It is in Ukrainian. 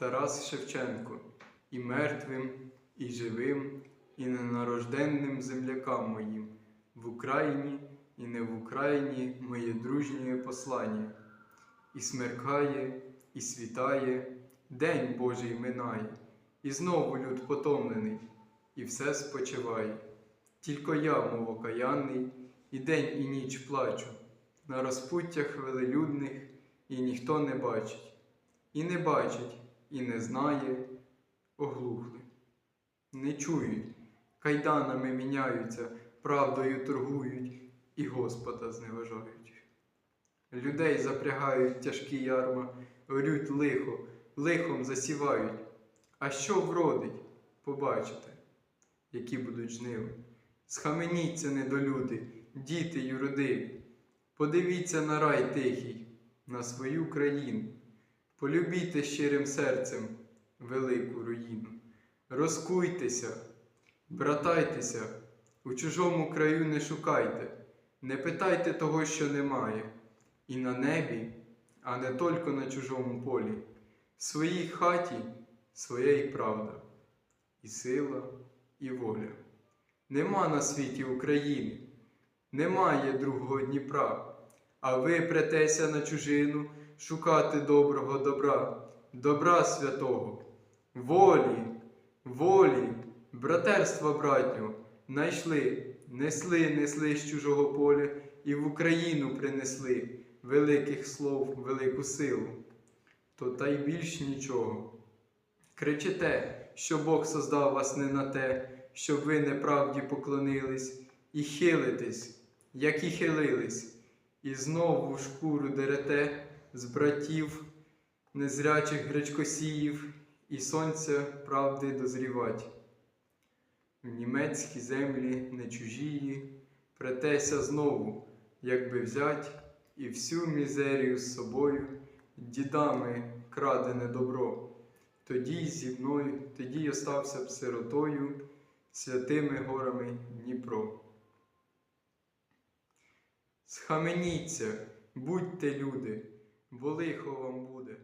Тарас Шевченко, і мертвим, і живим, і ненарожденним землякам моїм, в Україні і не в Україні моє дружнє послання. І смеркає, і світає, день Божий минає, і знову люд потомлений, і все спочиває. Тільки я, мов окаянний, і день, і ніч плачу, на розпуттях велелюдних, і ніхто не бачить, і не бачить, і не знає, оглухли. Не чують, кайданами міняються, правдою торгують і Господа зневажають. Людей запрягають тяжкі ярма, орють лихо, лихом засівають. А що вродить, побачите, які будуть жниви. Схаменіться, недолюди, діти юродиві. Подивіться на рай тихий, на свою країну. Полюбійте щирим серцем велику руїну. Розкуйтеся, братайтеся, у чужому краю не шукайте, не питайте того, що немає, і на небі, а не тільки на чужому полі. В своїй хаті своя і правда, і сила, і воля. Нема на світі України, немає другого Дніпра, а ви претеся на чужину шукати доброго добра, добра святого, волі, волі, братерства братнього, найшли, несли, несли з чужого поля і в Україну принесли великих слов, велику силу. То та й більш нічого. Кричите, що Бог создав вас не на те, щоб ви неправді поклонились, і хилитесь, як і хилились, і знову шкуру дерете з братів, незрячих гречкосіїв, і сонця правди дозрівать. В німецькі землі не чужії, претеся знову, якби взять і всю мізерію з собою, дідами крадене добро. Тоді й зі мною, тоді й остався б сиротою, святими горами Дніпро. Схаменіться, будьте люди, бо лихо вам буде.